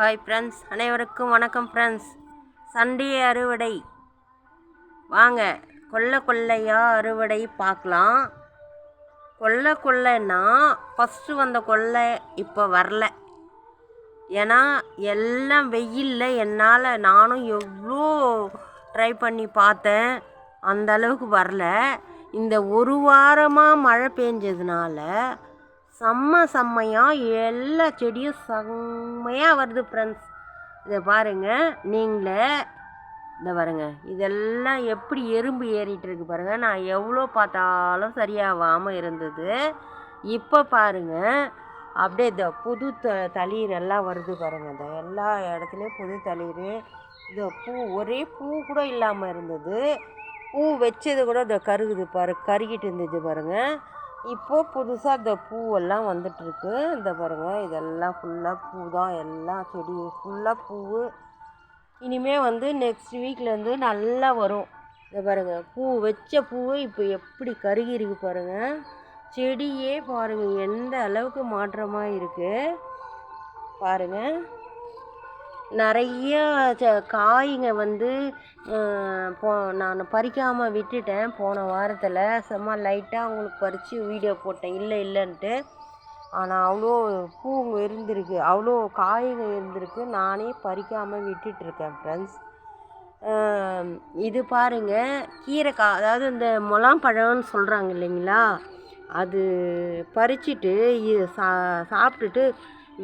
Hi friends அனைவருக்கும் வணக்கம் friends Sunday அறுவடை. வாங்க கொல்லை கொள்ளையாக அறுவடை பார்க்கலாம். கொல்லை கொள்ளைன்னா ஃபஸ்ட்டு வந்த கொள்ளை இப்போ வரல. ஏன்னா எல்லாம் வெயிலில் என்னால் நானும் எவ்வளோ ட்ரை பண்ணி பார்த்தேன். அந்த அளவுக்கு வரல. இந்த ஒரு வாரமாக மழை பெஞ்சதுனால செம்ம செம்மையாக எல்லா செடியும் செம்மையாக வருது ஃப்ரெண்ட்ஸ் இதை பாருங்கள் நீங்களே இந்த பாருங்க. இதெல்லாம் எப்படி எறும்பு ஏறிட்டு இருக்கு பாருங்க. நான் எவ்வளோ பார்த்தாலும் சரியாகாமல் இருந்தது. இப்போ பாருங்க அப்படியே இந்த புது த தளிர் எல்லாம் வருது பாருங்க. இந்த எல்லா இடத்துலையும் புது தளிர். இந்த பூ ஒரே பூ கூட இல்லாமல் இருந்தது. பூ வச்சது கூட இந்த கருகுது பாரு கருகிட்டு இருந்தது பாருங்கள் இப்போது புதுசாக இந்த பூவெல்லாம் வந்துட்டுருக்கு. இந்த பாருங்கள் இதெல்லாம் ஃபுல்லாக பூ தான் எல்லாம் செடி ஃபுல்லாக பூ இனிமேல் வந்து நெக்ஸ்ட் வீக்லேருந்து நல்லா வரும். இந்த பாருங்கள் பூ வச்ச பூ இப்போ எப்படி கருகி இருக்கு பாருங்கள் செடியே பாருங்கள் எந்த அளவுக்கு மாற்றமாக இருக்குது பாருங்கள் நிறைய ச- காய்ங்க வந்து போ நான் பறிக்காமல் விட்டுட்டேன். போன வாரத்தில். சும்மா லைட்டாக அவங்களுக்கு பறித்து வீடியோ போட்டேன். இல்லை இல்லைன்ட்டு. ஆனால் அவ்வளோ பூங்க இருந்திருக்கு. அவ்வளோ காய்ங்க இருந்திருக்கு. நானே பறிக்காமல் விட்டுட்ருக்கேன் ஃப்ரெண்ட்ஸ் இது பாருங்கள் கீரைக்காய் அதாவது இந்த முலாம்பழம்னு சொல்கிறாங்க இல்லைங்களா? அது பறிச்சிட்டு சா சாப்பிட்டுட்டு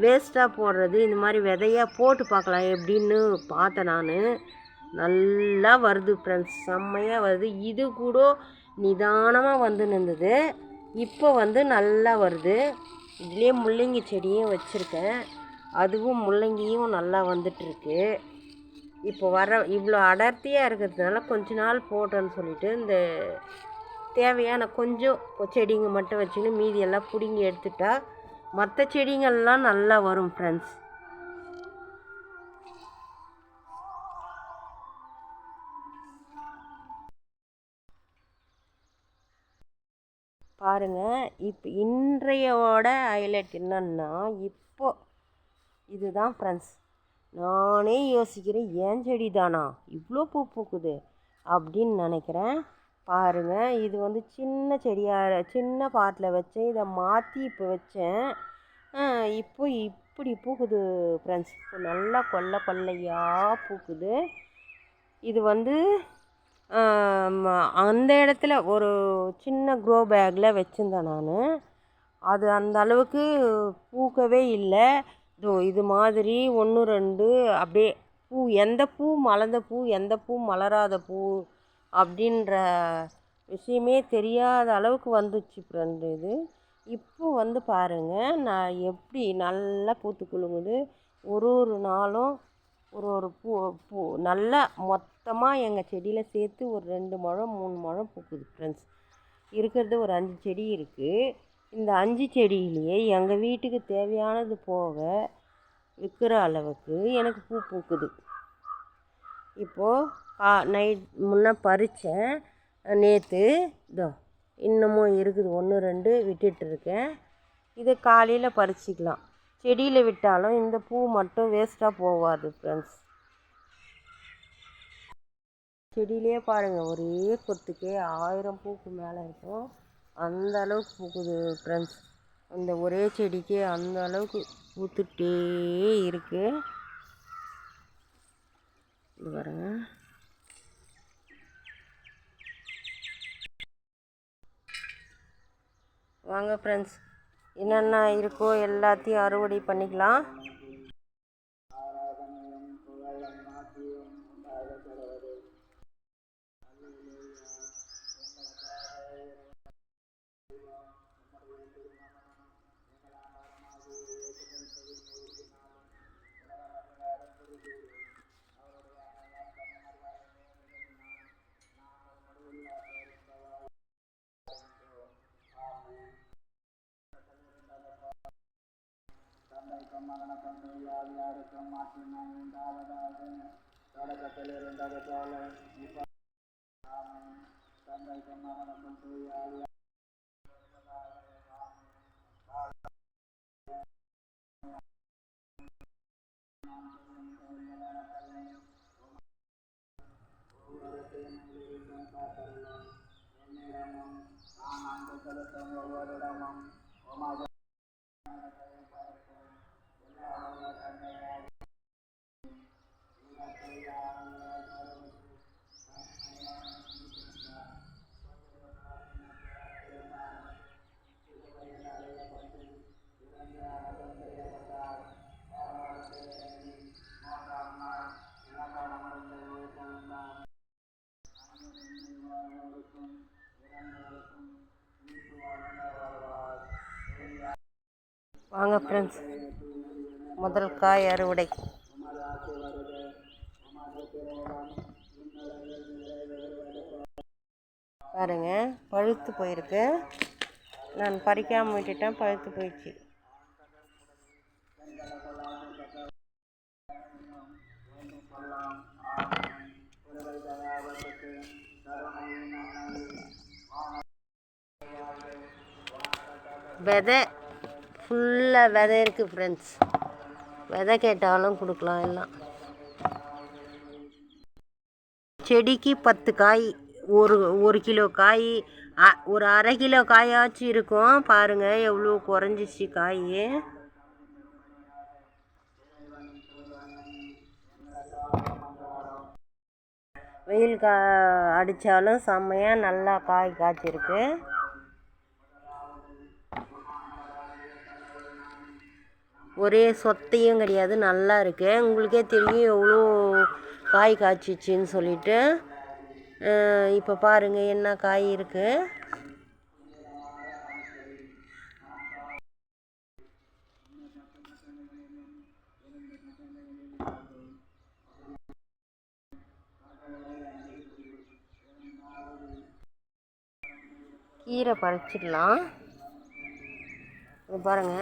வேஸ்ட்டாக போடுறது இந்த மாதிரி விதையாக போட்டு பார்க்கலாம். எப்படின்னு பார்த்தேன் நான். நல்லா வருது ஃப்ரெண்ட்ஸ் செம்மையாக வருது. இது கூட நிதானமாக வந்து நின்றுது இப்போ வந்து நல்லா வருது. இதுலேயே முள்ளங்கி செடியும் வச்சுருக்கேன். அதுவும் முள்ளங்கியும் நல்லா வந்துட்டுருக்கு. இப்போ வர இவ்வளோ அடர்த்தியாக இருக்கிறதுனால கொஞ்ச நாள் போட்டோன்னு சொல்லிட்டு இந்த தேவையான கொஞ்சம் செடிங்க மட்டும் வச்சுன்னு மீதி எல்லாம் பிடுங்கி எடுத்துட்டால் மற்ற செடிங்கள்லாம் நல்லா வரும் ஃப்ரெண்ட்ஸ் பாருங்கள் இப்போ இன்றையோட ஹைலைட் என்னன்னா இப்போ இதுதான் ஃப்ரெண்ட்ஸ் நானே யோசிக்கிறேன் ஏன் செடி தானா இவ்வளோ பூ பூக்குது அப்படின்னு நினைக்கிறேன். பாருங்கள் இது வந்து சின்ன செடியாக சின்ன பாட்டில் வச்சேன். இதை மாற்றி இப்போ வச்சேன். இப்போ இப்படி பூக்குது ஃப்ரெண்ட்ஸ் இப்போ நல்லா கொல்ல கொல்லையாக பூக்குது. இது வந்து அந்த இடத்துல ஒரு சின்ன க்ரோ பேக்கில் வச்சுருந்தேன் நான். அது அந்த அளவுக்கு பூக்கவே இல்லை. இதோ இது மாதிரி ஒன்று ரெண்டு அப்படியே பூ எந்த பூ மலர்ந்த பூ எந்த பூ மலராத பூ அப்படின்ற விஷயமே தெரியாத அளவுக்கு வந்துச்சு ஃப்ரெண்டு இது. இப்போ வந்து பாருங்கள் நான் எப்படி நல்லா பூத்து குலுங்குது. ஒரு ஒரு நாளும் ஒரு ஒரு பூ பூ நல்லா மொத்தமாக எங்கள் செடியில் சேர்த்து ஒரு ரெண்டு முழம் மூணு முழம் பூக்குது ஃப்ரெண்ட்ஸ் இருக்கிறது ஒரு அஞ்சு செடி இருக்குது இந்த அஞ்சு செடியிலேயே எங்கள் வீட்டுக்கு தேவையானது போக விற்கிற அளவுக்கு எனக்கு பூ பூக்குது. இப்போது கா நைட் முன்னே பறித்தேன் நேற்று இதோ இன்னமும் இருக்குது. ஒன்று ரெண்டு விட்டுட்டுருக்கேன். இதை இது காலையில் பறிச்சிக்கலாம். செடியில் விட்டாலும் இந்த பூ மட்டும் வேஸ்ட்டாக போகாது ஃப்ரெண்ட்ஸ் செடியிலே பாருங்கள் ஒரே கொத்துக்கே ஆயிரம் பூக்கு மேலே இருக்கும். அந்த அளவுக்கு பூக்குது ஃப்ரெண்ட்ஸ் அந்த ஒரே செடிக்கே அந்த அளவுக்கு பூத்துட்டே இருக்குது இது வாங்க ஃப்ரெண்ட்ஸ் என்னென்ன இருக்கோ எல்லாத்தையும் அறுவடை பண்ணிக்கலாம். மரணத்தும் மரணத்தும் வியாதியாருக்கும் மாற்றினால் உண்டாவதாக தொடக்கத்தில் இருந்தது போல இப்போ தந்தைக்கும் மரணத்தும் தூயாதியாக என்னிடமும் நான் ஒவ்வொரு இடமும் வாங்க ஃப்ரெண்ட்ஸ் முதல் காய் அறுவடை. பாருங்க பழுத்து போயிருக்கு. நான் பறிக்காமல் விட்டுட்டேன் பழுத்து போயிடுச்சு. விதை ஃபுல்லாக விதை இருக்குது ஃப்ரெண்ட்ஸ் விதை கேட்டாலும் கொடுக்கலாம் எல்லாம். செடிக்கு பத்து காய். ஒரு ஒரு கிலோ காய் அ- ஒரு அரை கிலோ காயாச்சும் இருக்கும். பாருங்கள் எவ்வளோ குறைஞ்சிச்சு காய். வெயில் கா அடித்தாலும் செம்மையாக நல்லா காய் காய்ச்சிருக்கு. ஒரே சொத்தையும் கிடையாது நல்லா இருக்குது உங்களுக்கே தெரியும் எவ்வளோ காய் காய்ச்சிச்சின்னு சொல்லிட்டு. இப்போ பாருங்கள் என்ன காய் இருக்குது கீரை பறிச்சிடலாம். பாருங்கள் பாருங்க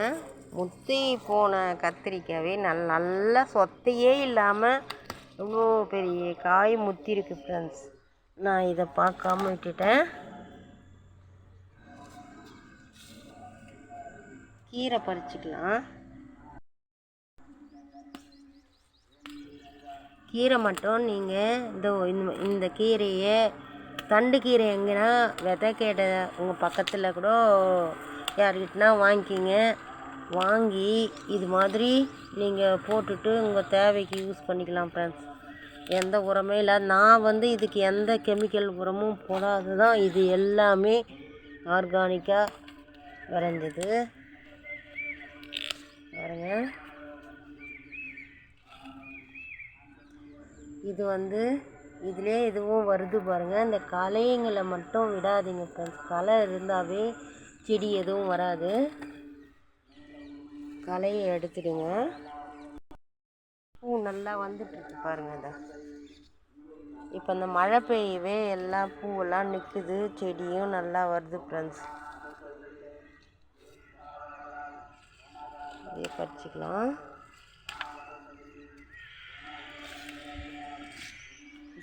முத்தி போன கத்திரிக்காவே நல் நல்ல சொத்தையே இல்லாமல் இவ்வளோ பெரிய காய் முத்தி இருக்குது ஃப்ரெண்ட்ஸ் நான் இதை பார்க்காம விட்டுட்டேன். கீரை பறிச்சுக்கலாம். கீரை மட்டும் நீங்கள் இந்த இந்த- இந்த கீரையை தண்டு கீரை எங்கன்னா விதை கேட்ட உங்கள் பக்கத்தில் கூட யார்கிட்டனா வாங்கிக்கிங்க. வாங்கி இது மாதிரி நீங்கள் போட்டுட்டு உங்கள் தேவைக்கு யூஸ் பண்ணிக்கலாம் ஃப்ரெண்ட்ஸ் எந்த உரமே இல்லை. நான் வந்து இதுக்கு எந்த கெமிக்கல் உரமும் போடாது தான் இது எல்லாமே ஆர்கானிக்காக விளைஞ்சது. பாருங்க. இது வந்து இதிலே இதுவும் வருது பாருங்கள் இந்த களைங்களை மட்டும் விடாதீங்க ஃப்ரெண்ட்ஸ் களை இருந்தாவே செடி எதுவும் வராது. களையை எடுத்துடுங்க. நல்லா வந்துட்டு பாருங்கள் பாருங்க இப்போ இந்த மழை பெய்யவே எல்லா பூவெல்லாம் நிற்குது செடியும் நல்லா வருது ஃப்ரெண்ட்ஸ் அப்படியே பறிச்சிக்கலாம்.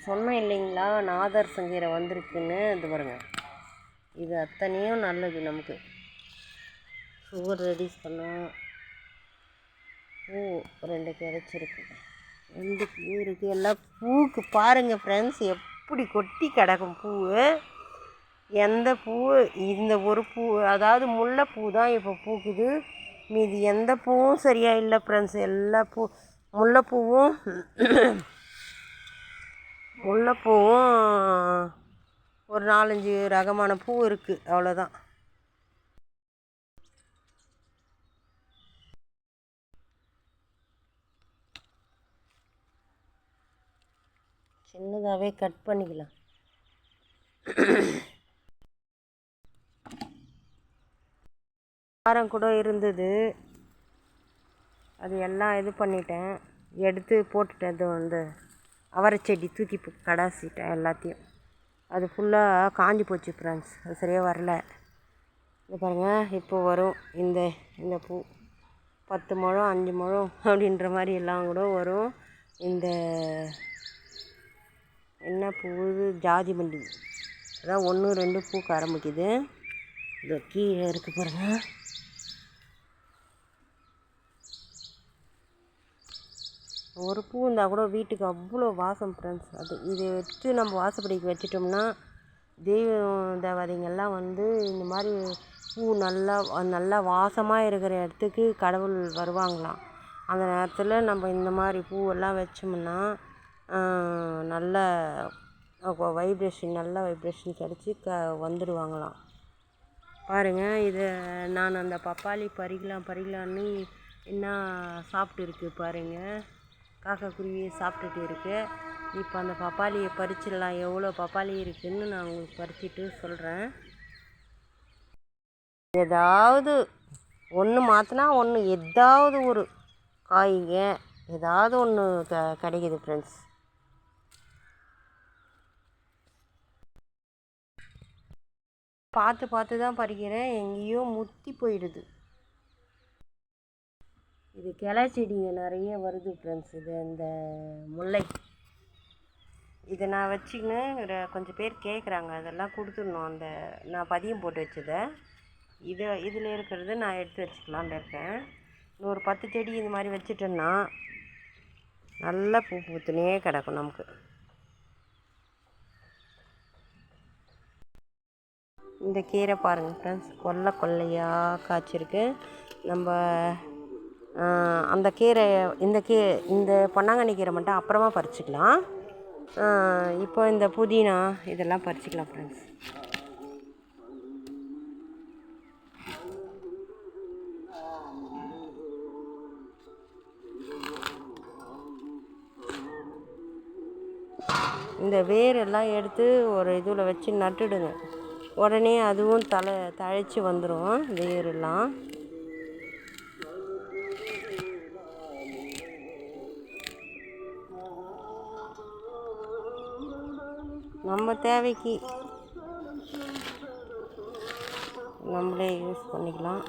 சொன்னேன் இல்லைங்களா நாதர் சங்கீரை வந்திருக்குன்னு இது பாருங்க. இது அத்தனையும் நல்லது நமக்கு. சுகர் ரெடியூஸ் பண்ணும் பூ ரெண்டு கிடச்சிருக்கு ரெண்டு பூ இருக்குது எல்லாம் பூக்கு பாருங்கள் ஃப்ரெண்ட்ஸ் எப்படி கொட்டி கிடக்கும் பூ எந்த பூ? இந்த ஒரு பூ அதாவது முல்லைப்பூ தான் இப்போ பூக்குது. மீதி எந்த பூவும் சரியாக இல்லை ஃப்ரெண்ட்ஸ் எல்லா பூ முல்லைப்பூவும் முல்லைப்பூவும் ஒரு நாலஞ்சு ரகமான பூ இருக்குது அவ்வளோதான் சின்னதாகவே கட் பண்ணிக்கலாம். காரம் கூட இருந்தது. அது எல்லாம் இது பண்ணிட்டேன். எடுத்து போட்டுட்டேன். இது வந்து அவரை செடி தூக்கி கடாசிட்டேன் எல்லாத்தையும். அது ஃபுல்லாக காஞ்சி போச்சு ஃப்ரெண்ட்ஸ் அது சரியாக வரல. இது பாருங்கள் இப்போ வரும். இந்த இந்த பூ. பத்து முழம் அஞ்சு முழம் அப்படின்ற மாதிரி எல்லாம் கூட வரும். இந்த என்ன பூ ஜாதி மல்லி. அதான் ஒன்று ரெண்டு பூக்க ஆரம்பிக்குது. இது கீழே இருக்குது பாருங்கள் ஒரு பூ இருந்தால் கூட வீட்டுக்கு அவ்வளோ வாசம் ஃப்ரெண்ட்ஸ் அது இதை எடுத்து நம்ம வாசப்படிக்கு வச்சிட்டோம்னா தெய்வ தேவதைங்கள்லாம் வந்து இந்த மாதிரி பூ நல்லா நல்லா வாசமாக இருக்கிற இடத்துக்கு கடவுள் வருவாங்களாம். அந்த நேரத்தில் நம்ம இந்த மாதிரி பூவெல்லாம் வச்சோம்னா நல்ல வைப்ரேஷன் நல்ல வைப்ரேஷன் கிடச்சி க வந்துடுவாங்களாம் பாருங்கள் இதை நான் அந்த பப்பாளி பறிக்கலாம் பறிக்கலான்னு என்ன சாப்பிட்டு இருக்குது பாருங்கள் காக்கா குருவி சாப்பிட்டுட்டு இருக்குது இப்போ அந்த பப்பாளியை பறிச்சிடலாம். எவ்வளோ பப்பாளி இருக்குதுன்னு நான் உங்களுக்கு பறிச்சிட்டு சொல்கிறேன் ஏதாவது ஒன்று மாற்றினா ஒன்று எதாவது ஒரு காய்ங்க ஏதாவது ஒன்று க கிடைக்குது ஃப்ரெண்ட்ஸ் பார்த்து பார்த்து தான் பறிக்கிறேன். எங்கேயோ முத்தி போயிடுது. இது கிளை செடிங்க. நிறைய வருது ஃப்ரெண்ட்ஸ் இது இந்த முல்லை. இதை நான் வச்சுக்கின்னு கொஞ்சம் பேர் கேட்குறாங்க அதெல்லாம் கொடுத்துடணும். அந்த நான் பதியம் போட்டு வச்சதை. இது இதில் இருக்கிறது நான் எடுத்து வச்சுக்கலான்னு இருக்கேன். ஒரு பத்து செடி இது மாதிரி வச்சுட்டோன்னா நல்லா பூ பூத்துனே கிடக்கும் நமக்கு. இந்த கீரை பாருங்கள் ஃப்ரெண்ட்ஸ் கொல்லை கொல்லையாக காய்ச்சிருக்கு. நம்ம அந்த கீரை இந்த கீ இந்த பொன்னாங்கண்ணி கீரை மட்டும் அப்புறமா பறிச்சிக்கலாம். இப்போ இந்த புதினா இதெல்லாம் பறிச்சிக்கலாம் ஃப்ரெண்ட்ஸ் இந்த வேரெல்லாம் எடுத்து ஒரு இதில் வச்சு நட்டுடுங்க. உடனே அதுவும் தலை தழைச்சி வந்துடும் வேரெல்லாம். நம்ம தேவைக்கு நம்மளே யூஸ் பண்ணிக்கலாம்.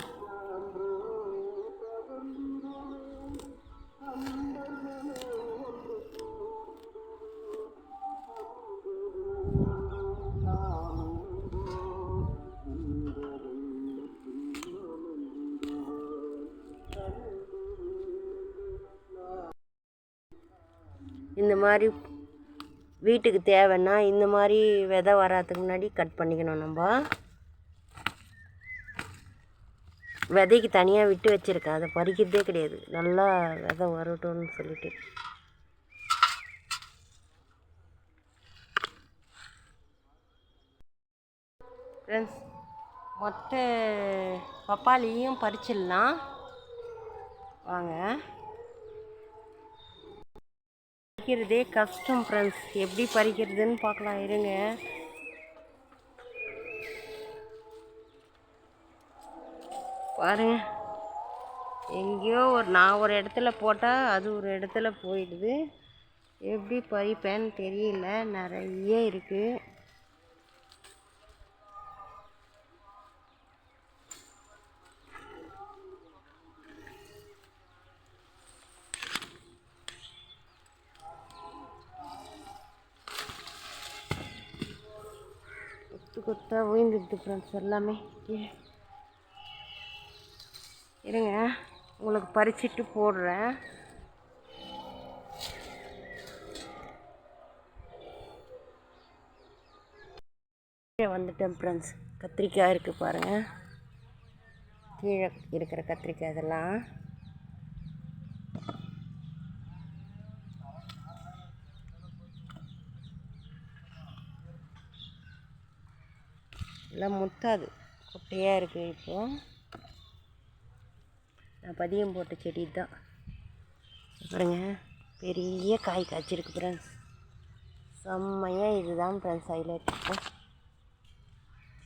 மாதிரி வீட்டுக்கு தேவைன்னா இந்த மாதிரி விதை வராதுக்கு முன்னாடி கட் பண்ணிக்கணும் நம்ம. விதைக்கு தனியாக விட்டு வச்சுருக்கேன். அதை பறிக்கிறதே கிடையாது. நல்லா விதை வரட்டும்னு சொல்லிட்டு. ஃப்ரெண்ட்ஸ் மொத்த பப்பாளியும் பறிச்சிடலாம். வாங்க. பறிக்கிறதே கஷ்டம் ஃப்ரெண்ட்ஸ் எப்படி பறிக்கிறதுன்னு பார்க்கலாம் இருங்க. பாருங்க. எங்கேயோ ஒரு நான் ஒரு இடத்துல போட்டால் அது ஒரு இடத்துல போயிடுது. எப்படி பறிப்பேன்னு தெரியல. நிறைய இருக்குது குத்தாக விழுந்துடுது ஃப்ரெண்ட்ஸ் எல்லாமே. இருங்க உங்களுக்கு பறிச்சிட்டு போடுறேன். வந்துட்டேன் ஃப்ரெண்ட்ஸ் கத்திரிக்காய் இருக்குது பாருங்கள் கீழே இருக்கிற கத்திரிக்காய் இதெல்லாம். எல்லாம் முத்தாது. குட்டையாக இருக்குது இப்போது நான் பதியம் போட்ட செடி தான் பாருங்க. பெரிய காய் காய்ச்சிருக்கு ஃப்ரெண்ட்ஸ் செம்மையாக இதுதான் ஃப்ரெண்ட்ஸ் ஹைலைட்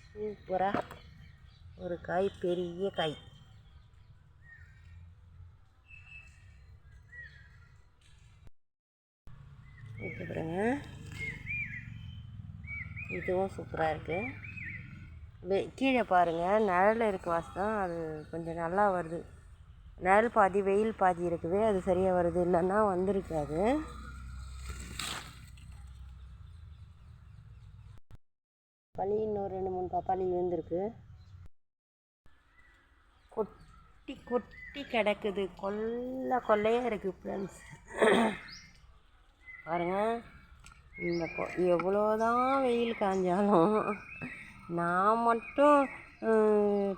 சூப்பராக ஒரு காய் பெரிய காய். இது பாருங்க. இதுவும் சூப்பராக இருக்குது வெ கீழே பாருங்கள் நிழல் இருக்க வாசம். அது கொஞ்சம் நல்லா வருது. நிழல் பாதி வெயில் பாதி இருக்குது அது சரியாக வருது. இல்லைன்னா வந்திருக்காது. பழி இன்னும் ரெண்டு மூணு பப்பாளி விழுந்திருக்கு. கொட்டி கொட்டி கிடக்குது. கொல்ல கொல்லையாக இருக்குது ஃப்ரெண்ட்ஸ் பாருங்கள் இந்த கொ எவ்வளோதான் வெயில் காய்ஞ்சாலும் நான் மட்டும்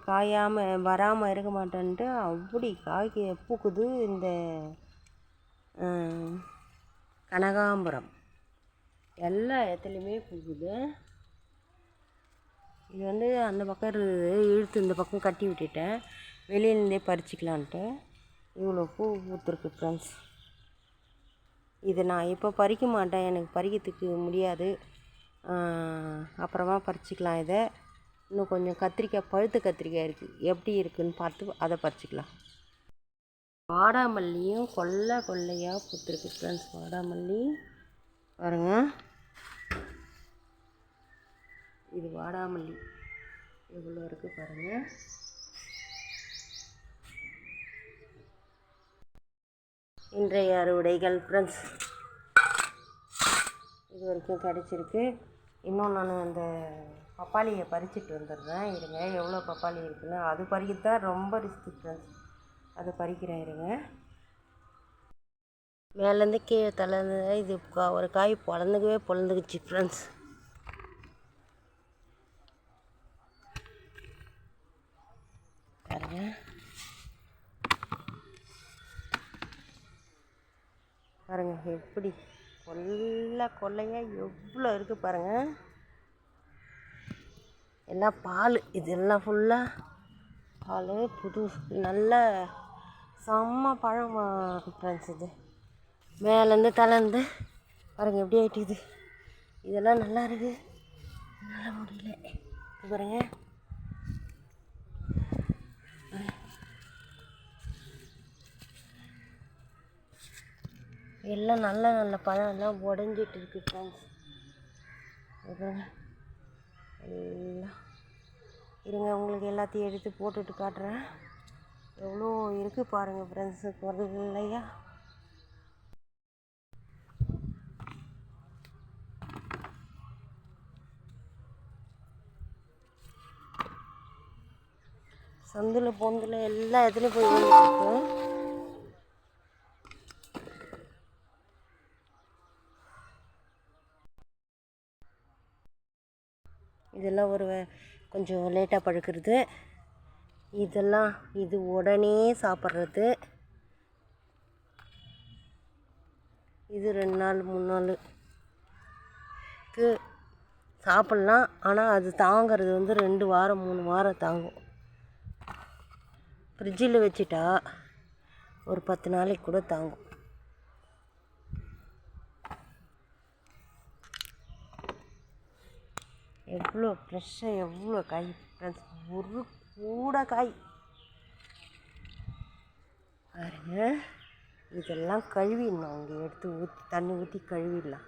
காயாமல் வராமல் இருக்க மாட்டேன்ட்டு அப்படி காய்க்கு பூக்குது இந்த கனகாம்பரம். எல்லா இடத்துலையுமே பூக்குது. இது வந்து அந்த பக்கம் இருக்குது இழுத்து இந்த பக்கம் கட்டி விட்டுட்டேன். வெளியிலேருந்தே பறிச்சிக்கலான்ட்டு. இவ்வளோ பூ பூத்துருக்கு ஃப்ரெண்ட்ஸ் இது நான் இப்போ பறிக்க மாட்டேன். எனக்கு பறிக்கிறதுக்கு முடியாது. அப்புறமா பறிச்சிக்கலாம் இதை. இன்னும் கொஞ்சம் கத்திரிக்காய் பழுத்த கத்திரிக்காய் இருக்குது எப்படி இருக்குதுன்னு பார்த்து அதை பறிச்சிக்கலாம். வாடாமல்லியும் கொல்லை கொள்ளையாக பூத்துருக்கு ஃப்ரெண்ட்ஸ் வாடாமல்லி. பாருங்கள் இது வாடாமல்லி. எவ்வளோ இருக்குது பாருங்கள் இன்றைய அறுவடைகள் ஃப்ரெண்ட்ஸ் இது வரைக்கும் கிடச்சிருக்கு. இன்னும் நான் அந்த பப்பாளியை பறிச்சுட்டு வந்துடுறேன். இருங்க எவ்வளோ பப்பாளி இருக்குன்னு. அது பறிக்கிறது தான் ரொம்ப ரிஸ்க்கு ஃப்ரெண்ட்ஸ் அதை பறிக்கிறேன் இருங்க. மேலேருந்து கீழே தலை இது ஒரு காய் பொழந்துக்கவே பொழந்துக்குச்சு ஃப்ரெண்ட்ஸ் பாருங்க. பாருங்க எப்படி கொல்ல கொல்லையாக எவ்வளோ இருக்குது பாருங்கள் எல்லாம் பால்? இதெல்லாம் ஃபுல்லாக பால் புது நல்ல செம்ம பழம் ஃப்ரெண்ட்ஸ் இது. மேலேருந்து தலைந்து பாருங்கள் எப்படி ஆகிட்டுது இதெல்லாம் நல்லா இருக்குது நல்லா முடியல. பாருங்கள் எல்லாம் நல்ல நல்ல பழம் எல்லாம் உடஞ்சிட்டு இருக்குது ஃப்ரெண்ட்ஸ் எல்லாம். இருங்க உங்களுக்கு எல்லாத்தையும் எடுத்து போட்டுட்டு காட்டுறேன். எவ்வளோ இருக்குது பாருங்கள் ஃப்ரெண்ட்ஸு கொள்ளையா சந்தில் பொந்தில் எல்லா இடத்துலையும் போய் வந்துருக்கு இதெல்லாம் ஒரு கொஞ்சம் லேட்டாக பழுக்கிறது இதெல்லாம் இது உடனே சாப்பிட்றது. இது ரெண்டு நாள் மூணு நாளுக்கு சாப்பிட்லாம். ஆனால் அது தாங்கிறது வந்து ரெண்டு வாரம் மூணு வாரம் தாங்கும். ஃப்ரிட்ஜில் வச்சுட்டா ஒரு பத்து நாளைக்கு கூட தாங்கும். எவ்வளோ ஃப்ரெஷ்ஷாக எவ்வளோ காய் ஃப்ரெண்ட்ஸ் ஒரு கூட காய். பாருங்க இதெல்லாம் கழுவிடணும். அவங்க எடுத்து ஊற்றி தண்ணி ஊற்றி கழுவிடலாம்.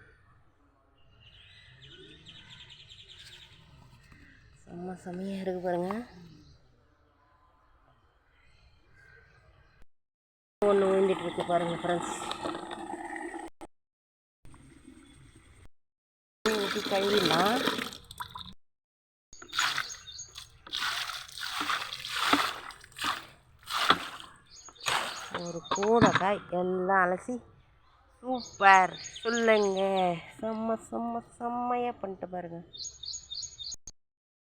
செம்ம செம்மையாக இருக்குது பாருங்கள் ஒன்று விழுந்துட்டு இருக்கு பாருங்கள் ஃப்ரெண்ட்ஸ் ஊற்றி கழுவிடலாம். ஒரு எல்லாம் அலசி. சூப்பர். சொல்லுங்க. செம்ம செம்ம செம்மையாக பண்ணிட்டு பாருங்க.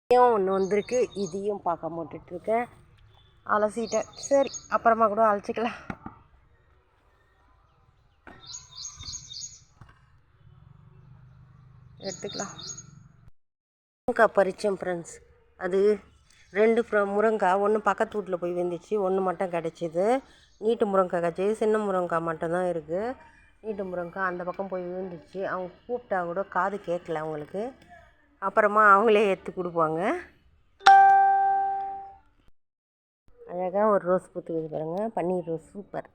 இதையும் ஒன்று வந்திருக்கு. இதையும் பார்க்க போட்டுட்ருக்கேன் அலசிட்டேன். சரி அப்புறமா கூட அழைச்சிக்கலாம் எடுத்துக்கலாம். முருங்கக்காய் பறித்தேன் ஃப்ரெண்ட்ஸ் அது ரெண்டு முருங்காய் ஒன்று பக்கத்து வீட்டில் போய் வந்துச்சு ஒன்று மட்டும் கிடச்சிது. நீட்டு முருங்கைக்காய் காய்ச்சி சின்ன முருங்கைக்காய் மட்டும்தான் இருக்குது நீட்டு முருங்கைக்காய் அந்த பக்கம் போய் விழுந்துச்சு அவங்க கூப்பிட்டா கூட காது கேட்கல அவங்களுக்கு. அப்புறமா அவங்களே எடுத்து கொடுப்பாங்க. அழகாக ஒரு ரோஸ் பூத்துக்குது பாருங்கள் பன்னீர் ரோஸ் சூப்பர்.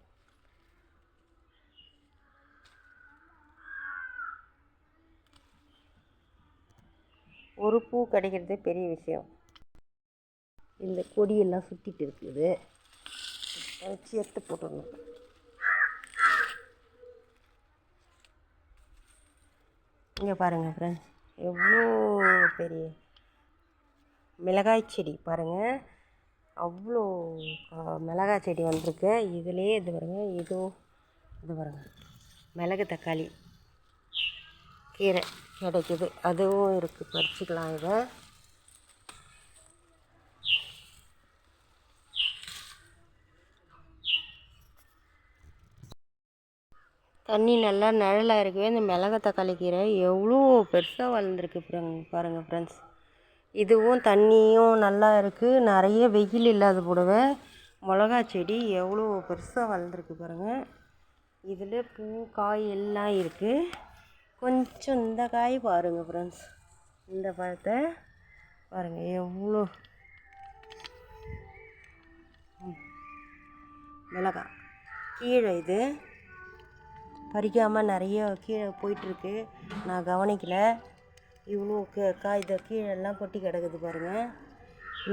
ஒரு பூ கிடைக்கிறதே பெரிய விஷயம். இந்த கொடியெல்லாம் சுற்றிட்டு இருக்குது. வச்சு எடுத்து போட்டுடணும். இங்கே பாருங்கள் ஃப்ரெண்ட்ஸ் எவ்வளோ பெரிய மிளகாய் செடி பாருங்கள் அவ்வளோ மிளகாய் செடி வந்திருக்கு. இதுலேயே இது பாருங்கள் இதோ இது பாருங்கள் மிளகு தக்காளி கீரை கிடைக்குது. அதுவும் இருக்குது பறிச்சுக்கலாம் இதை. தண்ணி நல்லா நிழலாக இருக்கவே இந்த மிளகா தக்காளி கீரை எவ்வளோ பெருசாக வளர்ந்துருக்கு பாருங்கள் ஃப்ரெண்ட்ஸ் இதுவும் தண்ணியும் நல்லா இருக்குது நிறைய வெயில் இல்லாத போடவே. மிளகா செடி எவ்வளோ பெருசாக வளர்ந்துருக்கு பாருங்கள் இதில் பூ காய் எல்லாம் இருக்குது கொஞ்சம் இந்த காய் பாருங்கள் ஃப்ரெண்ட்ஸ் இந்த பழத்தை பாருங்கள் எவ்வளோ. மிளகா கீழே இது. பறிக்காமல் நிறைய கீழே போயிட்டுருக்கு. நான் கவனிக்கல. இவ்வளோ க காய் இதை கீழே எல்லாம் கொட்டி கிடக்குது பாருங்கள்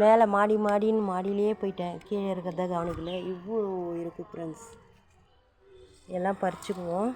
மேலே மாடி மாடின்னு மாடியிலேயே போயிட்டேன். கீழே இருக்கிறத கவனிக்கல. இவ்வளோ இருக்குது ஃப்ரெண்ட்ஸ் எல்லாம் பறிச்சுக்குவோம்.